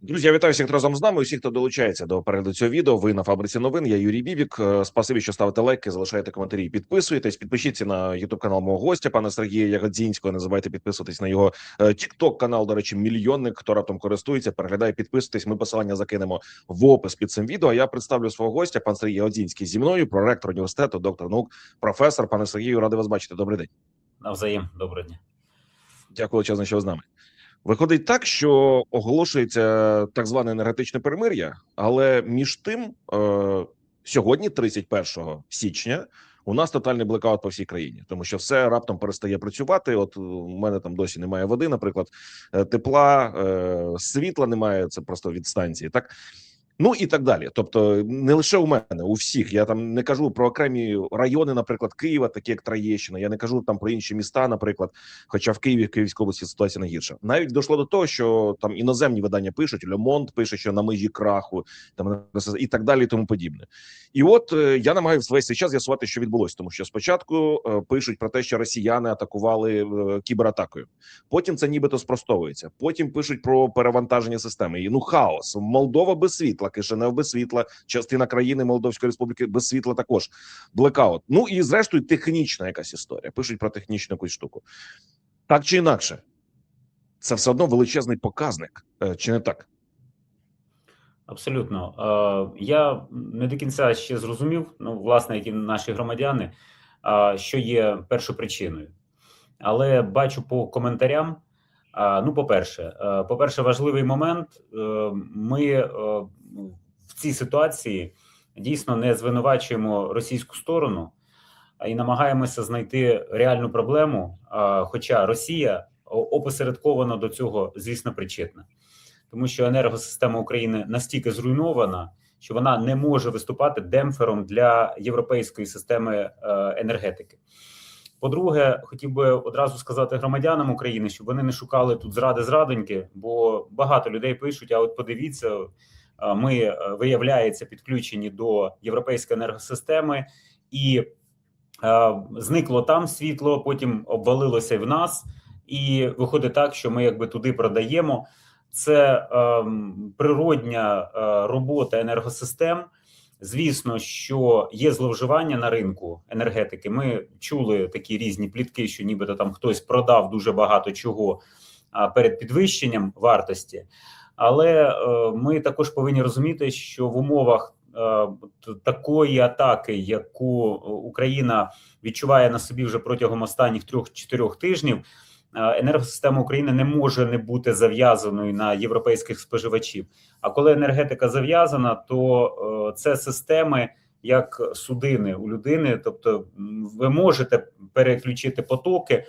Друзі, я вітаю всіх, разом з нами. Усіх, хто долучається до перегляду цього відео. Ви на фабриці новин. Я Юрій Бібік. Е, Спасибі, що ставите лайки, залишаєте коментарі. Підписуєтесь. Підпишіться на Ютуб канал мого гостя, пана Сергія Ягодзінського. Не забувайте підписуватись на його Тікток канал. До речі, мільйонник, хто раптом користується, переглядає, підписуйтесь. Ми посилання закинемо в опис під цим відео. А я представлю свого гостя, пан Сергій Ягодзінський зі мною, проректор університету, доктор наук, професор. Пане Сергію, радий вас бачити. Добрий день. Навзаєм, доброго дня. Дякую величезно, що ви з нами. Виходить так, що оголошується так зване енергетичне перемир'я, але між тим, е, сьогодні, 31 січня, у нас тотальний блекаут по всій країні, тому що все раптом перестає працювати. От у мене там досі немає води, наприклад, е, тепла, е, світла немає. Це просто від станції. Так Ну і так далі. Тобто, не лише у мене, у всіх. Я там не кажу про окремі райони, наприклад, Києва, такі як Троєщина. Я не кажу там про інші міста, наприклад. Хоча в Києві в Київській області ситуація не гірша. Навіть дійшло до того, що там іноземні видання пишуть, Лемонт пише, що на межі краху, там і так далі, і тому подібне. І от е, я намагаюся весь цей час з'ясувати, що відбулося, тому що спочатку е, пишуть про те, що росіяни атакували е, кібератакою. Потім це нібито спростовується. Потім пишуть про перевантаження системи. І ну хаос, Молдова без світла, Кишинев без світла, частина країни Молдовської Республіки без світла. Також блекаут. Ну і зрештою технічна якась історія. Пишуть про технічну якусь штуку. Так чи інакше, це все одно величезний показник, чи не так? Абсолютно. Е, я не до кінця ще зрозумів, ну, власне, як і наші громадяни, е, що є першопричиною. Але бачу по коментарям. Ну, по-перше, е, по-перше, важливий момент. е, Ми е, в цій ситуації дійсно не звинувачуємо російську сторону і намагаємося знайти реальну проблему. Хоча Росія опосередковано до цього, звісно, причетна тому що енергосистема України настільки зруйнована, що вона не може виступати демпфером для європейської системи енергетики. По-друге, хотів би одразу сказати громадянам України, щоб вони не шукали тут зради зрадоньки, бо багато людей пишуть: а от подивіться, е, ми е, виявляється підключені до європейської енергосистеми, і е, зникло там світло, потім обвалилося і в нас, і виходить так, що ми якби туди продаємо це е, природня робота енергосистем. Звісно, що є зловживання на ринку енергетики. Ми чули такі різні плітки, що нібито там хтось продав дуже багато чого перед підвищенням вартості. Але е, ми також повинні розуміти, що в умовах е, такої атаки, яку Україна відчуває на собі вже протягом останніх трьох-чотирьох тижнів. Е, енергосистема України не може не бути зав'язаною на європейських споживачів. А коли енергетика зав'язана, то е, це системи як судини у людини. Тобто, ви можете переключити потоки,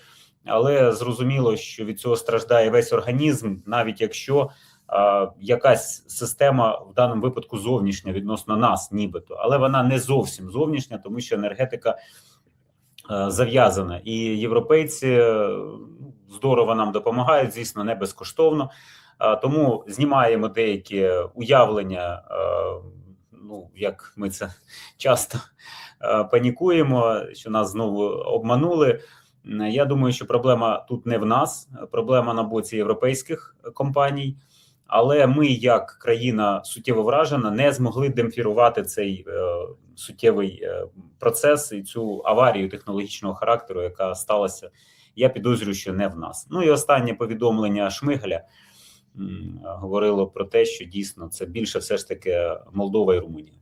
але зрозуміло, що від цього страждає весь організм, навіть якщо а, якась система в даному випадку зовнішня відносно нас, нібито, але вона не зовсім зовнішня, тому що енергетика. Зав'язана і європейці здорово нам допомагають, звісно, не безкоштовно. Тому знімаємо деякі уявлення. Ну, як ми це часто панікуємо, що нас знову обманули. Я думаю, що проблема тут не в нас, проблема на боці європейських компаній. Але ми, як країна суттєво вражена, не змогли демпфірувати цей е, суттєвий е, процес і цю аварію технологічного характеру, яка сталася я підозрюю, що не в нас. Ну і останнє повідомлення Шмигаля говорило про те, що дійсно це більше все ж таки Молдова і Румунія.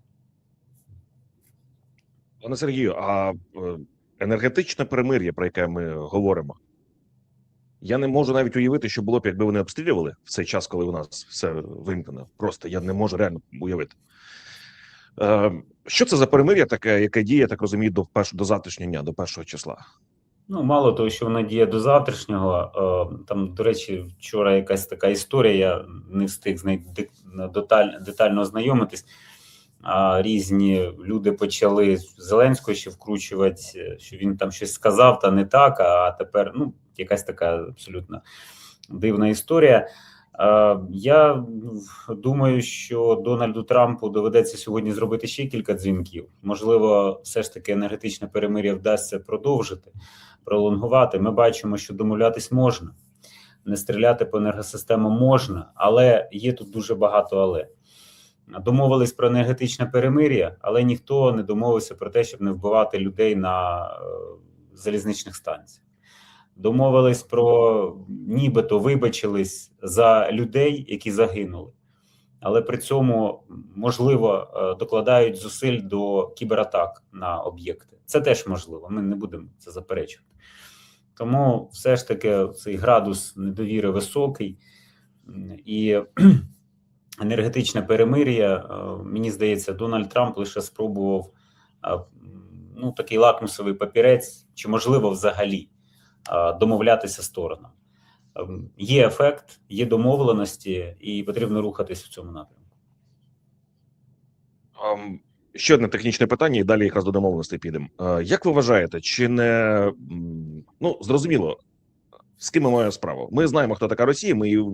Пане Сергію, а е, енергетичне перемир'я, про яке ми говоримо, я не можу навіть уявити, що було б, якби вони обстрілювали в цей час, коли у нас все вимкнено. Просто я не можу реально уявити. Е, що це за перемир'я таке, яке діє, так розумію, до першого до завтрашнього дня, до першого числа? Ну, мало того, що вона діє до завтрашнього. Е, там, до речі, вчора якась така історія, я не встиг з нею деталь, детально ознайомитись. Різні люди почали Зеленського ще вкручувати, що він там щось сказав, та не так. А тепер ну, якась така абсолютно дивна історія. Я думаю, що Дональду Трампу доведеться сьогодні зробити ще кілька дзвінків. Можливо, все ж таки енергетичне перемир'я вдасться продовжити, пролонгувати. Ми бачимо, що домовлятись можна. не стріляти по енергосистемам можна, але є тут дуже багато але. Домовились про енергетичне перемир'я, але ніхто не домовився про те, щоб не вбивати людей на е, залізничних станціях. Домовились про нібито вибачились за людей, які загинули, але при цьому можливо е, докладають зусиль до кібератак на об'єкти. Це теж можливо. Ми не будемо це заперечувати. Тому все ж таки цей градус недовіри високий і енергетичне перемир'я. е, Мені здається, Дональд Трамп лише спробував е, ну, такий лакмусовий папірець, чи можливо взагалі домовлятися сторонам. Ем, Є ефект, є домовленості, і потрібно рухатись в цьому напрямку. Ам, Ще одне технічне питання, і далі якраз до домовленостей підемо. Е, Як ви вважаєте, чи не ну зрозуміло, з ким ми маємо справу? Ми знаємо, хто така Росія. Ми її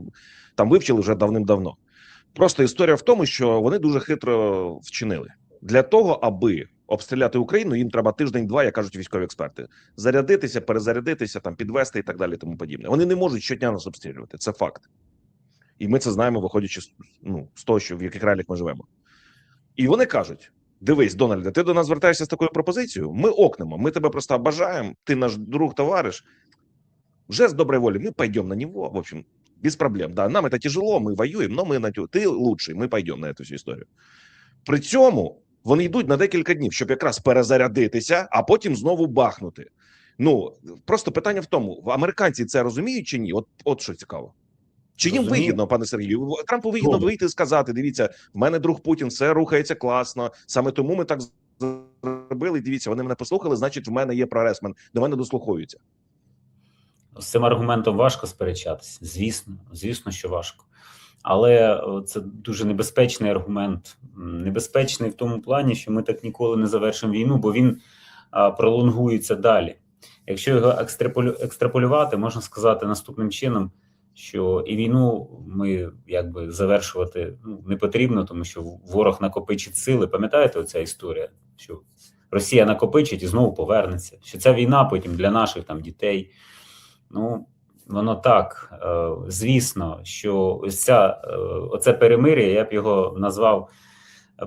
там вивчили вже давним-давно. Просто історія в тому, що вони дуже хитро вчинили для того, аби обстріляти Україну. Їм треба тиждень-два, як кажуть військові експерти, зарядитися, перезарядитися, там підвести і так далі. Тому подібне. Вони не можуть щодня нас обстрілювати. Це факт, і ми це знаємо, виходячи з ну з того, що в яких реаліях ми живемо. І вони кажуть: дивись, Дональде, ти до нас звертаєшся з такою пропозицією. Ми окнемо, ми тебе просто бажаємо, ти наш друг, товариш. Вже з доброї волі, ми пойдем на нього. В общем, без проблем. Да, нам это тяжело, ми воюємо, но ми на тю. Ти лучший, ми пойдем на цю історію. При цьому вони йдуть на декілька днів, щоб якраз перезарядитися, а потім знову бахнути. Ну просто питання в тому: американці це розуміють чи ні? От, от що цікаво. Чи їм Розумію. вигідно, пане Сергію? Трампу вигідно Добре. вийти і сказати: дивіться, в мене друг Путін, все рухається класно. Саме тому ми так зробили. Дивіться, вони мене послухали, значить, в мене є проресмен, до мене дослуховуються. З цим аргументом важко сперечатися. Звісно, звісно, що важко. Але е, це дуже небезпечний аргумент. Небезпечний в тому плані, що ми так ніколи не завершимо війну, бо він пролонгується далі. Якщо його екстраполювати, можна сказати наступним чином, що і війну ми якби завершувати ну, не потрібно, тому що ворог накопичить сили. Пам'ятаєте оця історія, що Росія накопичить і знову повернеться. Що ця війна потім для наших там дітей. Ну, воно так. Е, звісно, що ось ця, е, оце перемир'я, я б його назвав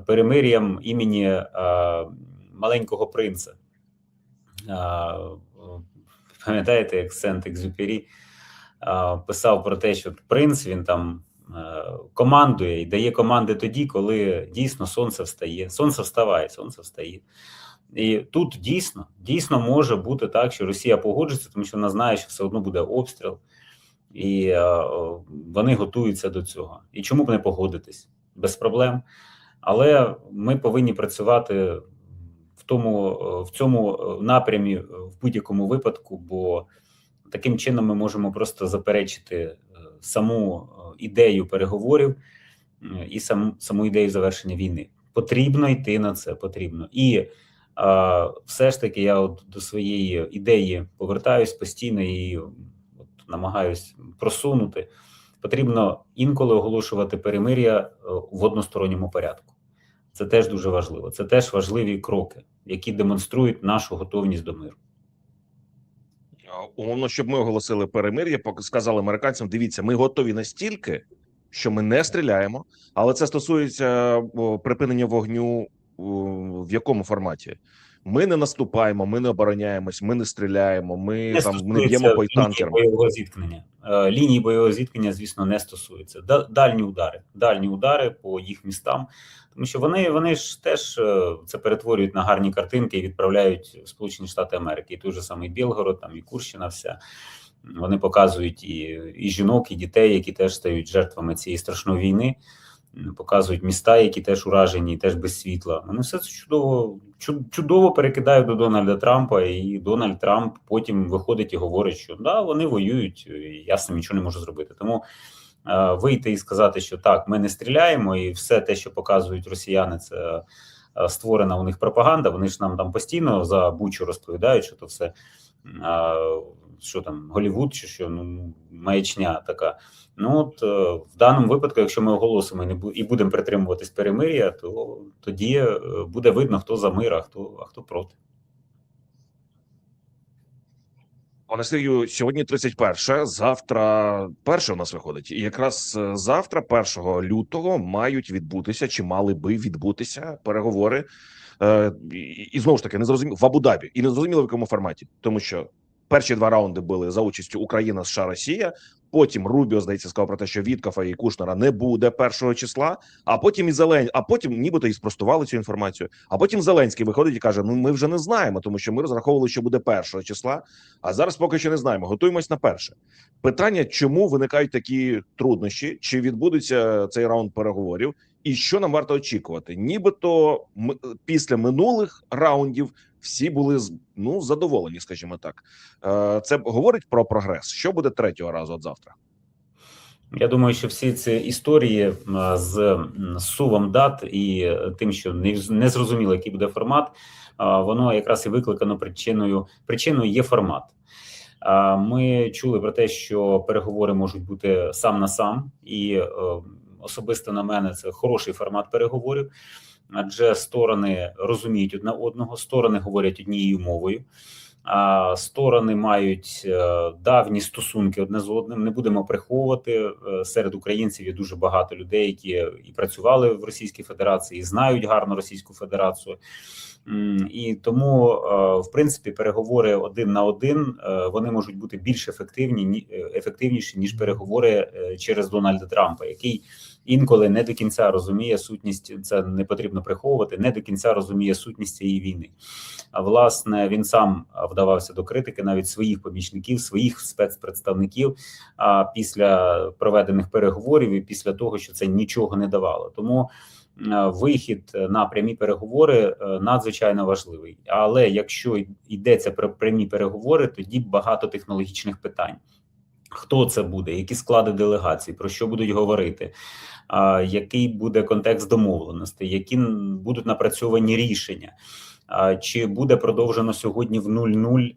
перемир'ям імені е, маленького принца. Е, Пам'ятаєте, як Сент-Екзюпері е, писав про те, що принц він там е, командує і дає команди тоді, коли дійсно сонце встає. Сонце вставає, сонце встає. І тут дійсно дійсно може бути так, що Росія погоджується, тому що вона знає, що все одно буде обстріл, і е, вони готуються до цього. І чому б не погодитись без проблем? Але ми повинні працювати в тому е, в цьому е, напрямі в будь-якому випадку, бо таким чином ми можемо просто заперечити саму ідею переговорів і сам, саму ідею завершення війни. Потрібно йти на це, потрібно і. Все ж таки, я от до своєї ідеї повертаюсь постійно і от намагаюсь просунути. Потрібно інколи оголошувати перемир'я е, в односторонньому порядку. Це теж дуже важливо. Це теж важливі кроки, які демонструють нашу готовність до миру. Умовно, щоб ми оголосили перемир'я, пок- сказали американцям: дивіться, ми готові настільки, що ми не стріляємо, але це стосується припинення вогню в якому форматі? Ми не наступаємо, ми не обороняємось, ми не стріляємо, ми Не там не б'ємо по лінії танкерам. бойового зіткнення. Е, Лінії бойового зіткнення, звісно, не стосується. Да- Дальні удари, дальні удари по їх містам, тому що вони, вони ж теж е, це перетворюють на гарні картинки і відправляють в Сполучені Штати Америки. І той же самий Білгород, там і Курщина, вся. Вони показують і, і жінок, і дітей, які теж стають жертвами цієї страшної війни. Показують міста, які теж уражені, теж без світла. Вони все це чудово, чу- чудово перекидають до Дональда Трампа, і Дональд Трамп потім виходить і говорить, що да, вони воюють, і я сам нічого не можу зробити. Тому е, вийти і сказати, що так, ми не стріляємо, і все те, що показують росіяни, це е, створена у них пропаганда. Вони ж нам там постійно за Бучу розповідають, що то все. Що там Голівуд, чи що ну маячня така. Ну от е, в даному випадку, якщо ми оголосимо і не бу- і будемо притримуватись перемир'я, то тоді е, буде видно, хто за мир, а хто а хто проти. Пане Сергію, сьогодні 31, завтра перше у нас виходить. І якраз е, завтра, 1 лютого, мають відбутися чи мали би відбутися переговори. Е, і, знову ж таки, не зрозуміло в Абу-Дабі і не зрозуміло в якому форматі, тому що перші два раунди були за участю Україна, США, Росія. Потім Рубіо здається сказав про те, що Віткафа і Кушнера не буде першого числа. А потім і Зелень, а потім нібито і спростували цю інформацію. А потім Зеленський виходить і каже: Ну ми вже не знаємо, тому що ми розраховували, що буде першого числа. А зараз поки що не знаємо. Готуємось на перше питання, чому виникають такі труднощі, чи відбудеться цей раунд переговорів, і що нам варто очікувати? Нібито м- після минулих раундів всі були ну задоволені, скажімо так. Е, Це говорить про прогрес. Що буде третього разу от завтра? Я думаю, що всі ці історії з сувом дат і е, тим, що не, зрозуміло, який буде формат, воно якраз і викликано причиною. Причиною є формат. Ми чули про те, що переговори можуть бути сам на сам, і е, особисто на мене це хороший формат переговорів, адже сторони розуміють одна одного, сторони говорять однією мовою. А сторони мають е, давні стосунки одне з одним. Не будемо приховувати Е, серед українців. Є дуже багато людей, які і працювали в Російській Федерації, і знають гарно Російську Федерацію. І тому, е, в принципі, переговори один на один вони можуть бути більш ефективні ні- ефективніші ніж переговори через Дональда Трампа, який інколи не до кінця розуміє сутність. Це не потрібно приховувати. Не до кінця розуміє сутність цієї війни. А власне він сам вдавався до критики навіть своїх помічників, своїх спецпредставників а, після проведених переговорів і після того, що це нічого не давало. Тому вихід на прямі переговори е, надзвичайно важливий. Але якщо йдеться про прямі переговори, тоді багато технологічних питань. Хто це буде, які склади делегацій, про що будуть говорити, а, який буде контекст домовленості, які будуть напрацьовані рішення. А, Чи буде продовжено сьогодні в 0-0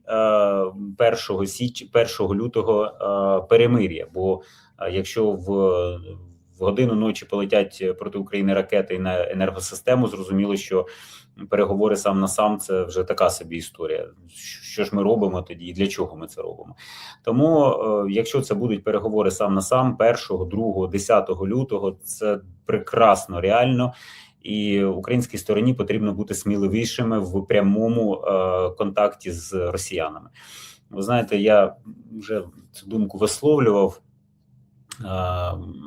1 січ 1 лютого а, перемир'я? Бо а, якщо в, в годину ночі полетять проти України ракети на енергосистему, зрозуміло, що переговори сам на сам це вже така собі історія. Що ж ми робимо тоді, і для чого ми це робимо? Тому, е, якщо це будуть переговори сам на сам, 1, 2, 10 лютого, це прекрасно реально. І українській стороні потрібно бути сміливішими в прямому е, контакті з росіянами. Ви знаєте, я вже цю думку висловлював, е,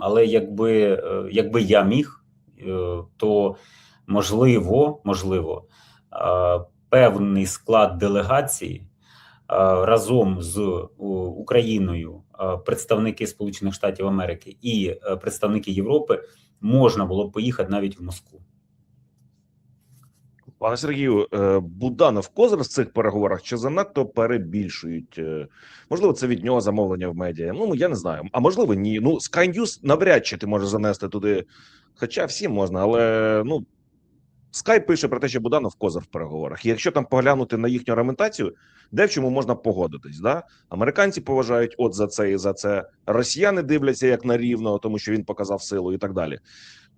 але якби, е, якби я міг, е, то можливо, можливо, е, певний склад делегації е, разом з Україною, е, представники Сполучених Штатів Америки і е, представники Європи можна було поїхати навіть в Москву. Пане Сергію, е, Буданов козир з цих переговорах чи занадто перебільшують? Е, Можливо, це від нього замовлення в медіа. Ну я не знаю. А можливо, ні. Ну Sky News навряд чи ти можеш занести туди. Хоча всім можна, але ну Sky пише про те, що Буданов козир в переговорах. І якщо там поглянути на їхню аргументацію, де в чому можна погодитись, да американці поважають от за це і за це. Росіяни дивляться як на рівного, тому що він показав силу і так далі.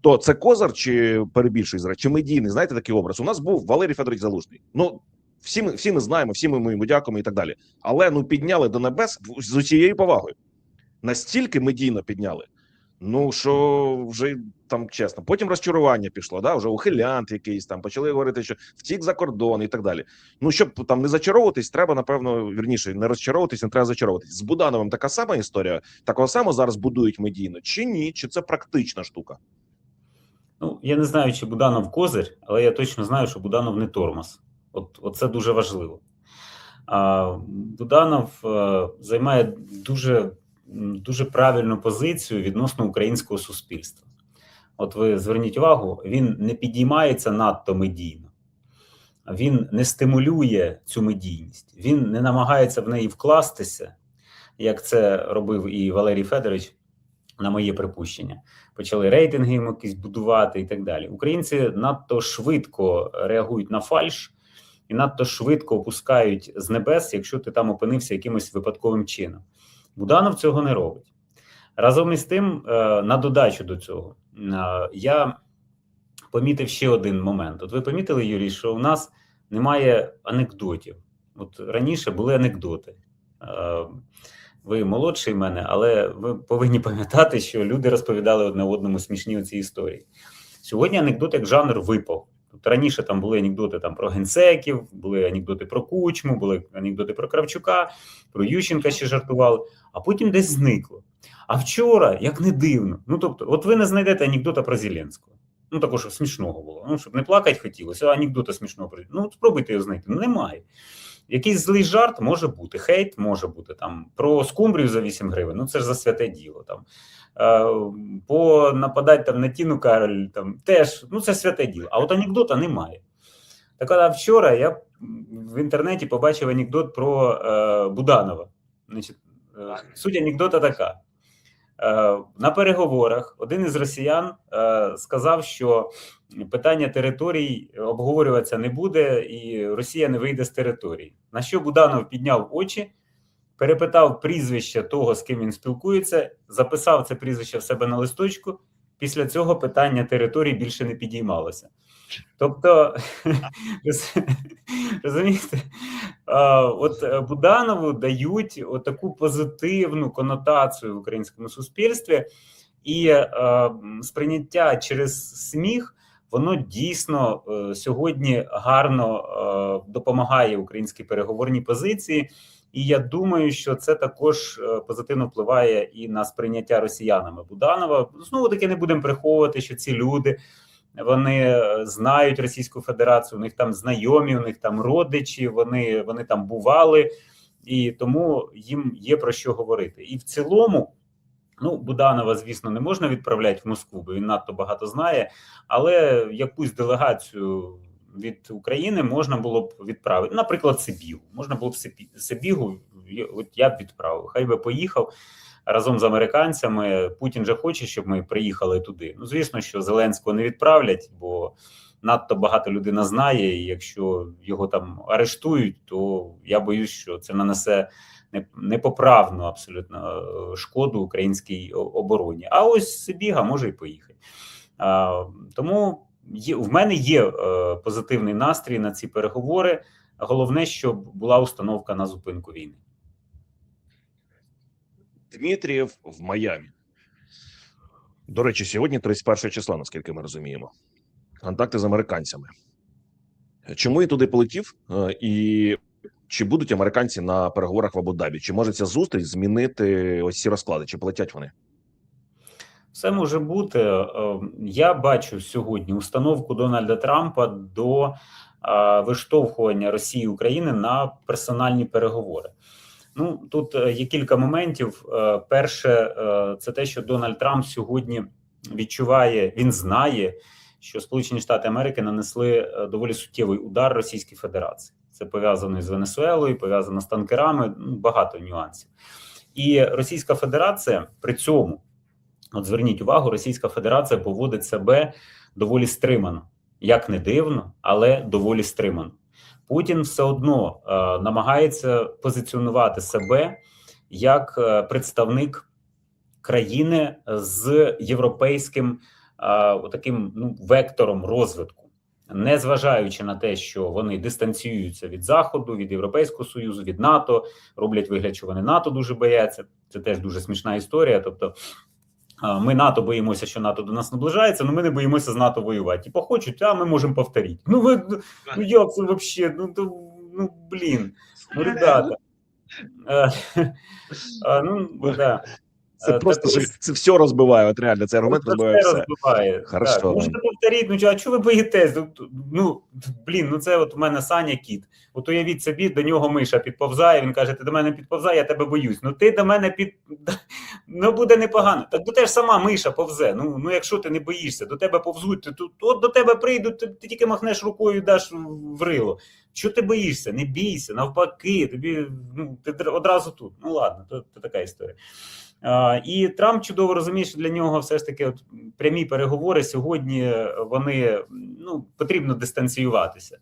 То це козар чи перебільшує чи медійний? Знаєте такий образ? У нас був Валерій Федорович Залужний. Ну всі ми всі ми знаємо, всі ми йому дякуємо і так далі. Але ну підняли до небес з усією повагою. Настільки медійно підняли. Ну що вже там чесно, потім розчарування пішло. Да, вже ухилянт якийсь там почали говорити, що втік за кордон і так далі. Ну щоб там не зачаровуватись, треба напевно вірніше не розчаровуватись, не треба зачаровуватись. З Будановим така сама історія. Такого само зараз будують медійно, чи ні? Чи це практична штука? Ну, я не знаю, чи Буданов козир, але я точно знаю, що Буданов не тормоз. От, от це дуже важливо. А, Буданов е, займає дуже, дуже правильну позицію відносно українського суспільства. От ви зверніть увагу, він не підіймається надто медійно, він не стимулює цю медійність, він не намагається в неї вкластися, як це робив і Валерій Федорович, на моє припущення почали рейтинги якісь будувати і так далі. Українці надто швидко реагують на фальш і надто швидко опускають з небес, якщо ти там опинився якимось випадковим чином. Буданов цього не робить. Разом із тим, е, на додачу до цього, е, я помітив ще один момент. От ви помітили, Юрій, що у нас немає анекдотів. От раніше були анекдоти. Ви молодший мене, але ви повинні пам'ятати, що люди розповідали одне одному смішні оці історії. Сьогодні анекдот як жанр випав. Тобто раніше там були анекдоти там про генсеків, були анекдоти про кучму, були анекдоти про Кравчука, про Ющенка ще жартували, а потім десь зникло. А вчора, як не дивно, ну тобто, от ви не знайдете анекдота про Зеленського. Ну, також щоб смішного було. Ну, щоб не плакати хотілося, а анекдота смішного про Ну, спробуйте його знайти. Ну, немає. Якийсь злий жарт може бути, хейт може бути там про скумбрію за 8 гривень. Ну це ж за святе діло. Там е, по нападати там на Тіну Кароль, там теж ну це святе діло. А от анекдота немає. Так от вчора я в інтернеті побачив анекдот про е, Буданова. Значить, е, суть анекдота така. Е, На переговорах один із росіян е, сказав, що питання територій обговорюватися не буде, і Росія не вийде з території. На що Буданов підняв очі, перепитав прізвище того, з ким він спілкується, записав це прізвище в себе на листочку. Після цього питання територій більше не підіймалося. Тобто, розумієте, от Буданову дають таку позитивну конотацію в українському суспільстві, і сприйняття через сміх воно дійсно е, сьогодні гарно е, допомагає українській переговорній позиції. І я думаю, що це також е, позитивно впливає і на сприйняття росіянами Буданова. Знову таки не будемо приховувати, що ці люди вони знають Російську Федерацію, у них там знайомі, у них там родичі, вони, вони там бували, і тому їм є про що говорити. І в цілому, ну Буданова, звісно, не можна відправляти в Москву, бо він надто багато знає, але якусь делегацію. Від України можна було б відправити, наприклад, Сибігу. Можна було б Сибігу, от я б відправив. Хай би поїхав разом з американцями. Путін же хоче, щоб ми приїхали туди. Ну, звісно, що Зеленського не відправлять, бо надто багато людина знає. І якщо його там арештують, то я боюсь, що це нанесе непоправну абсолютно шкоду українській обороні. А ось Сибіга може і поїхати. Тому є в мене є е, позитивний настрій на ці переговори. Головне, щоб була установка на зупинку війни. Дмитрієв в Майамі. До речі, сьогодні 31 числа, наскільки ми розуміємо. Контакти з американцями. Чому я туди полетів? Е, і чи будуть американці на переговорах в Абу-Дабі? Чи може ця зустріч змінити ось ці розклади? Чи полетять вони? Все може бути. Е, я бачу сьогодні установку Дональда Трампа до е, виштовхування Росії України на персональні переговори. Ну тут є кілька моментів. Перше, це те, що Дональд Трамп сьогодні відчуває, він знає, що Сполучені Штати Америки нанесли доволі суттєвий удар Російській Федерації. Це пов'язано з Венесуелою, пов'язано з танкерами. Ну, багато нюансів. І Російська Федерація при цьому, от зверніть увагу, Російська Федерація поводить себе доволі стримано, як не дивно, але доволі стримано. Путін все одно е, намагається позиціонувати себе як е, представник країни з європейським е, таким ну, вектором розвитку, не зважаючи на те, що вони дистанціюються від Заходу, від Європейського союзу, від НАТО, роблять вигляд, що вони НАТО дуже бояться. Це теж дуже смішна історія. Тобто, ми НАТО боїмося, що НАТО до нас наближається, але ми не боїмося з НАТО воювати. Типу, хочуть, а ми можемо повторити. Ну ви ну як це взагалі? Ну то ну блін, ну ребята. Ну да. Це просто так, це все розбиває. От реально цей аргумент розбиває все. розбиває. Хорошо. Так. Можете повторіть, ну а чого ви боїтесь? Ну блін, ну це от у мене Саня кіт. От уявіть собі, до нього миша підповзає. Він каже: Ти до мене підповзає, я тебе боюсь. Ну ти до мене під ну буде непогано. Так до тебе ж сама миша повзе. Ну ну якщо ти не боїшся, до тебе повзуть, то от до тебе прийдуть, ти, ти тільки махнеш рукою, даш в рило. Що ти боїшся? Не бійся, навпаки, тобі ну ти одразу тут. Ну ладно, то, то така історія. І Трамп чудово розуміє, що для нього все ж таки от прямі переговори сьогодні вони ну потрібно дистанціюватися.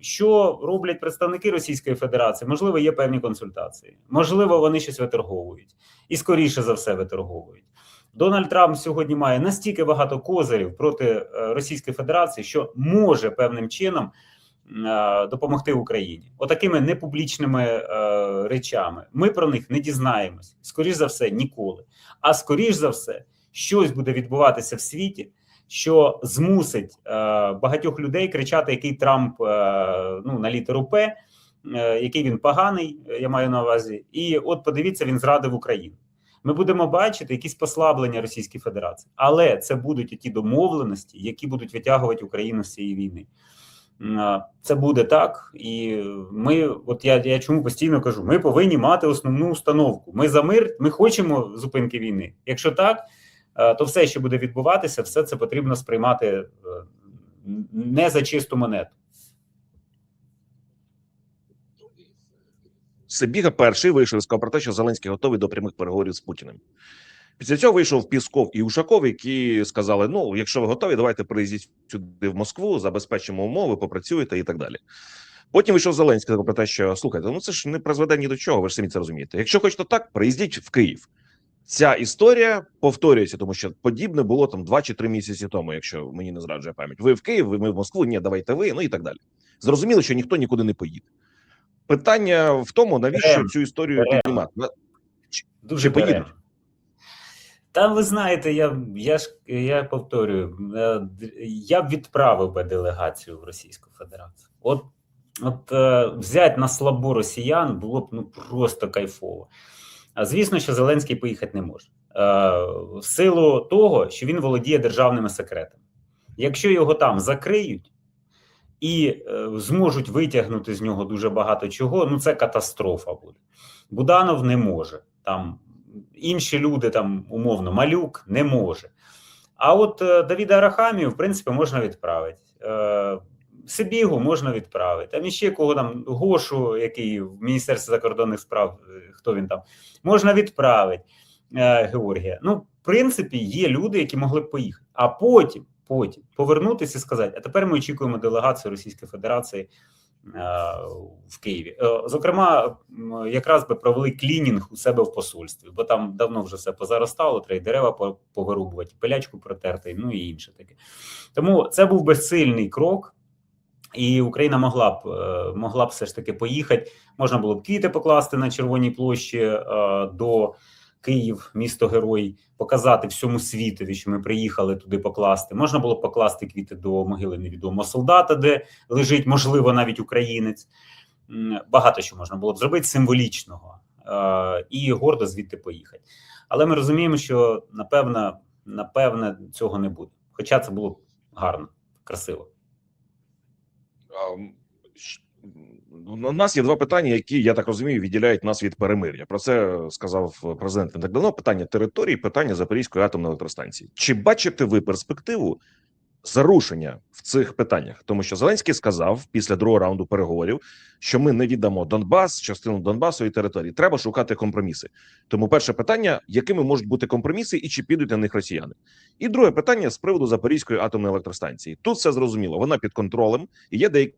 Що роблять представники Російської Федерації? Можливо, є певні консультації, можливо, вони щось виторговують і скоріше за все виторговують. Дональд Трамп сьогодні має настільки багато козирів проти Російської Федерації, що може певним чином е, допомогти Україні. Отакими непублічними е, речами. Ми про них не дізнаємось. Скоріш за все, ніколи. А скоріш за все, щось буде відбуватися в світі, що змусить е, багатьох людей кричати, який Трамп е, ну, на літеру П, е, який він поганий, е, я маю на увазі. І от подивіться, він зрадив Україну. Ми будемо бачити якісь послаблення Російської Федерації, але це будуть ті домовленості, які будуть витягувати Україну з цієї війни. Це буде так, і ми, от я, я чому постійно кажу: ми повинні мати основну установку. Ми за мир, ми хочемо зупинки війни. Якщо так, е, то все, що буде відбуватися, все це потрібно сприймати е, не за чисту монету. Сибіга перший вийшов і сказав про те, що Зеленський готовий до прямих переговорів з Путіним. Після цього вийшов Пісков і Ушаков, які сказали: ну, якщо ви готові, давайте приїздіть сюди в Москву, забезпечимо умови, попрацюєте і так далі. Потім вийшов Зеленський про те, що слухайте, ну це ж не призведе ні до чого, ви ж самі це розумієте. Якщо хочете так, приїздіть в Київ. Ця історія повторюється, тому що подібне було там два чи три місяці тому, якщо мені не зраджує пам'ять. Ви в Київ, ви ми в Москву, ні, давайте ви, ну і так далі. Зрозуміло, що ніхто нікуди не поїде. Питання в тому, навіщо Берем. цю історію Берем. піднімати? Дуже Чи поїдуть? Та ви знаєте, я, я ж я повторюю, е, я б відправив би делегацію в Російську Федерацію. От, от е, взяти на слабо росіян було б ну просто кайфово. А звісно, що Зеленський поїхати не може. Е, в силу того, що він володіє державними секретами. Якщо його там закриють і зможуть витягнути з нього дуже багато чого, ну це катастрофа буде. Буданов не може. Там інші люди, там умовно, малюк не може. А от е, Давіда Арахамію, в принципі, можна відправити. Е, Сибігу можна відправити. Там іще кого там Гошу, який в Міністерстві закордонних справ, е, хто він там, можна відправити Георгія. Ну, в принципі, є люди, які могли б поїхати. А потім, потім повернутися і сказати: а тепер ми очікуємо делегацію Російської Федерації в Києві. Е, Зокрема, якраз би провели клінінг у себе в посольстві, бо там давно вже все позаростало, треба й дерева по- повирубувати, пилячку протерти, ну і інше таке. Тому це був би сильний крок. І Україна могла б е, могла б все ж таки поїхати. Можна було б квіти покласти на Червоній площі е, до Київ, місто Герой, показати всьому світові, що ми приїхали туди покласти. Можна було б покласти квіти до могили невідомого солдата, де лежить, можливо, навіть українець. Багато що можна було б зробити символічного е, і гордо звідти поїхати. Але ми розуміємо, що напевно, напевне, цього не буде. Хоча це було гарно, красиво. У нас є два питання, які я так розумію, відділяють нас від перемир'я. Про це сказав президент не так давно. Питання території, питання Запорізької атомної електростанції. Чи бачите ви перспективу зарушення в цих питаннях? Тому що Зеленський сказав після другого раунду переговорів, що ми не віддамо Донбас, частину Донбасу і території. Треба шукати компроміси. Тому перше питання: якими можуть бути компроміси, і чи підуть на них росіяни? І друге питання з приводу Запорізької атомної електростанції. Тут все зрозуміло. Вона під контролем і є деякі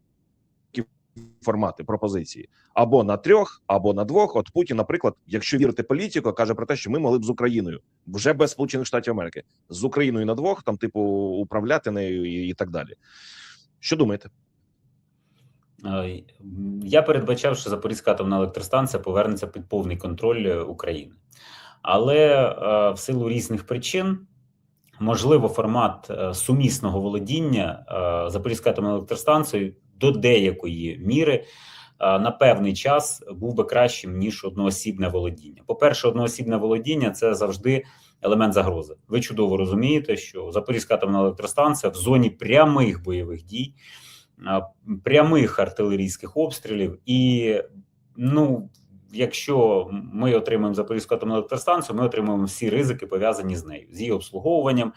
формати пропозиції або на трьох, або на двох. От Путін, наприклад, якщо вірити політику, каже про те, що ми могли б з Україною вже без Сполучених Штатів Америки з Україною на двох, там, типу, управляти нею і, і так далі. Що думаєте? Е, Я передбачав, що Запорізька атомна електростанція повернеться під повний контроль е, України. Але е, в силу різних причин, можливо, формат сумісного володіння Запорізькою атомною електростанцією до деякої міри на певний час був би кращим, ніж одноосібне володіння. По-перше, одноосібне володіння це завжди елемент загрози. Ви чудово розумієте, що Запорізька атомна електростанція в зоні прямих бойових дій прямих артилерійських обстрілів. І ну, якщо ми отримаємо Запорізьку атомну електростанцію, ми отримуємо всі ризики пов'язані з нею, з її обслуговуванням,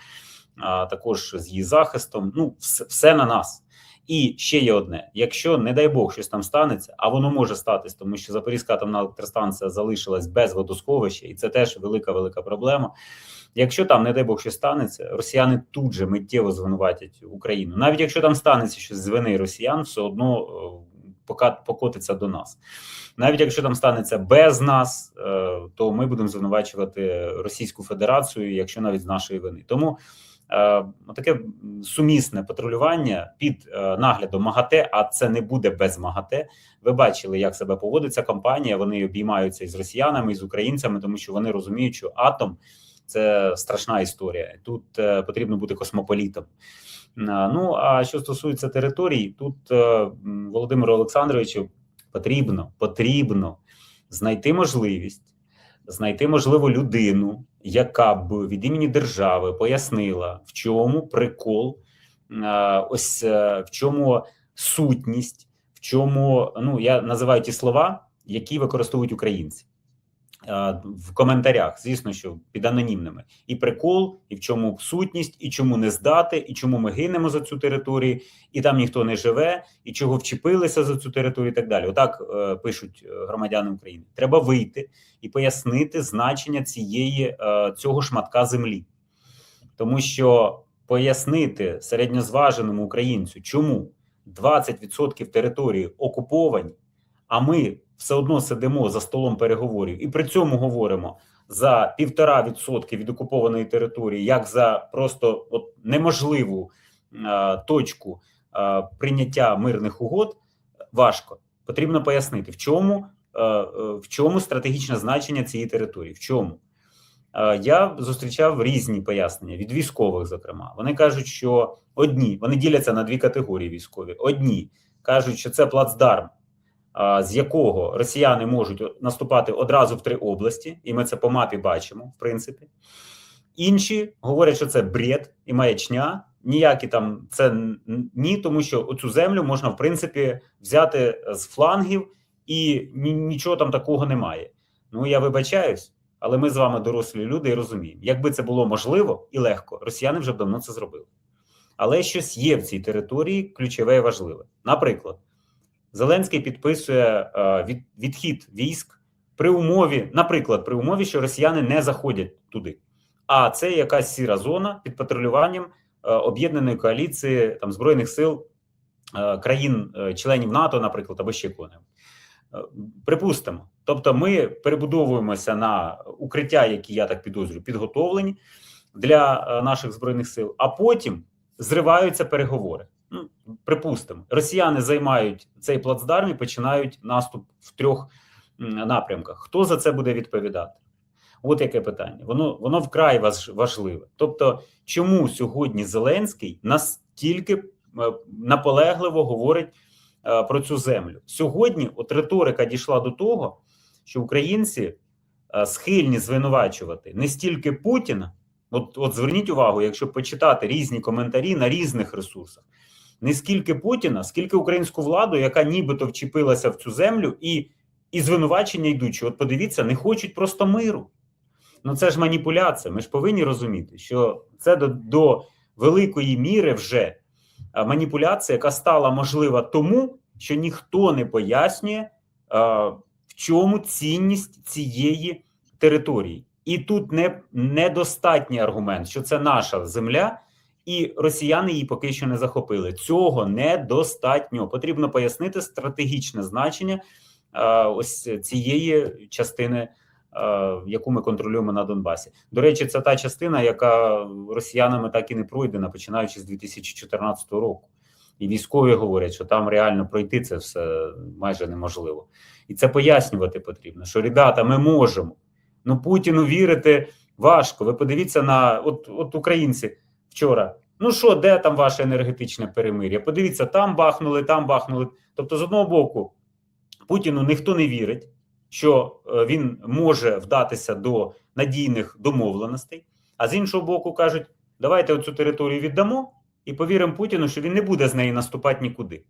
а також з її захистом. Ну, все, все на нас. І ще є одне: якщо, не дай Бог, щось там станеться, а воно може статись, тому що Запорізька атомна електростанція залишилась без водосховища, і це теж велика велика проблема. Якщо там, не дай Бог, що станеться, росіяни тут же миттєво звинуватять Україну. Навіть якщо там станеться щось з вини росіян, все одно е, покотиться до нас. Навіть якщо там станеться без нас, е, то ми будемо звинувачувати Російську Федерацію, якщо навіть з нашої вини. Тому таке сумісне патрулювання під е, наглядом МАГАТЕ, а це не буде без МАГАТЕ. Ви бачили, як себе поводиться компанія. Вони обіймаються із росіянами, і з українцями, тому що вони розуміють, що атом це страшна історія. Тут е, потрібно бути космополітом. Ну а що стосується територій, тут е, Володимиру Олександровичу потрібно потрібно знайти можливість, знайти можливо людину, яка б від імені держави пояснила, в чому прикол, е, ось е, в чому сутність, в чому ну я називаю ті слова, які використовують українці. Е, В коментарях, звісно, що під анонімними і прикол, і в чому сутність, і чому не здати, і чому ми гинемо за цю територію, і там ніхто не живе, і чого вчепилися за цю територію, і так далі. Отак е, пишуть е, громадяни України. Треба вийти і пояснити значення цієї е, цього шматка землі, тому що пояснити середньозваженому українцю, чому 20% території окуповані, а ми все одно сидимо за столом переговорів і при цьому говоримо за півтора відсотки від окупованої території, як за просто от неможливу е, точку е, прийняття мирних угод, важко. Потрібно пояснити, в чому, е, е, в чому стратегічне значення цієї території. В чому я зустрічав різні пояснення від військових, зокрема. Вони кажуть, що одні вони діляться на дві категорії військові. Одні кажуть, що це плацдарм, а, з якого росіяни можуть наступати одразу в три області, і ми це по мапі бачимо, в принципі. Інші говорять, що це бред і маячня. Ніякі там це ні, тому що оцю землю можна в принципі взяти з флангів, і нічого там такого немає. Ну я вибачаюсь, але ми з вами дорослі люди і розуміємо, якби це було можливо і легко, росіяни вже б давно це зробили. Але щось є в цій території ключове і важливе. Наприклад, Зеленський підписує е, від, відхід військ при умові, наприклад, при умові, що росіяни не заходять туди. А це якась сіра зона під патрулюванням е, об'єднаної коаліції там збройних сил е, країн-членів НАТО, наприклад, або ще. Е, Припустимо, тобто ми перебудовуємося на укриття, які я так підозрюю, підготовлені для наших збройних сил, а потім зриваються переговори. Ну, припустимо, росіяни займають цей плацдарм і починають наступ в трьох напрямках. Хто за це буде відповідати? От яке питання. Воно воно вкрай важливе. Тобто, чому сьогодні Зеленський настільки е, наполегливо говорить е, про цю землю? Сьогодні от риторика дійшла до того, що українці е, схильні звинувачувати не стільки Путіна. От, от зверніть увагу, якщо почитати різні коментарі на різних ресурсах, не скільки Путіна, скільки українську владу, яка нібито вчепилася в цю землю, і, і звинувачення що От подивіться, не хочуть просто миру. Ну це ж маніпуляція. Ми ж повинні розуміти, що це до, до великої міри вже маніпуляція, яка стала можлива тому, що ніхто не пояснює, а, в чому цінність цієї території. І тут не недостатній аргумент, що це наша земля, і росіяни її поки що не захопили. Цього недостатньо. Потрібно пояснити стратегічне значення е, ось цієї частини, е, яку ми контролюємо на Донбасі. До речі, це та частина, яка росіянами так і не пройдена, починаючи з 2014 року. І військові говорять, що там реально пройти це все майже неможливо. І це пояснювати потрібно. Що ребята, ми можемо. Ну Путіну вірити важко. Ви подивіться на от, от українці вчора. Ну що, де там ваше енергетичне перемир'я? Подивіться, там бахнули, там бахнули. Тобто, з одного боку, Путіну ніхто не вірить, що е, він може вдатися до надійних домовленостей, а з іншого боку, кажуть, давайте оцю територію віддамо і повіримо Путіну, що він не буде з неї наступати нікуди.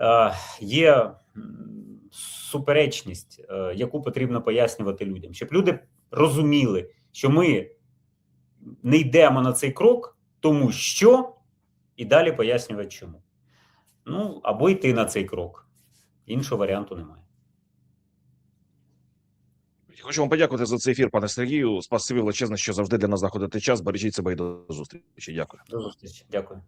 Е, є суперечність, е, яку потрібно пояснювати людям, щоб люди розуміли, що ми не йдемо на цей крок, тому що і далі пояснювати чому. Ну або йти на цей крок. Іншого варіанту немає. Хочу вам подякувати за цей ефір, пане Сергію. Спасибі величезне, що завжди для нас знаходите час. Бережіть себе і до зустрічі. Дякую. До зустрічі. Дякую.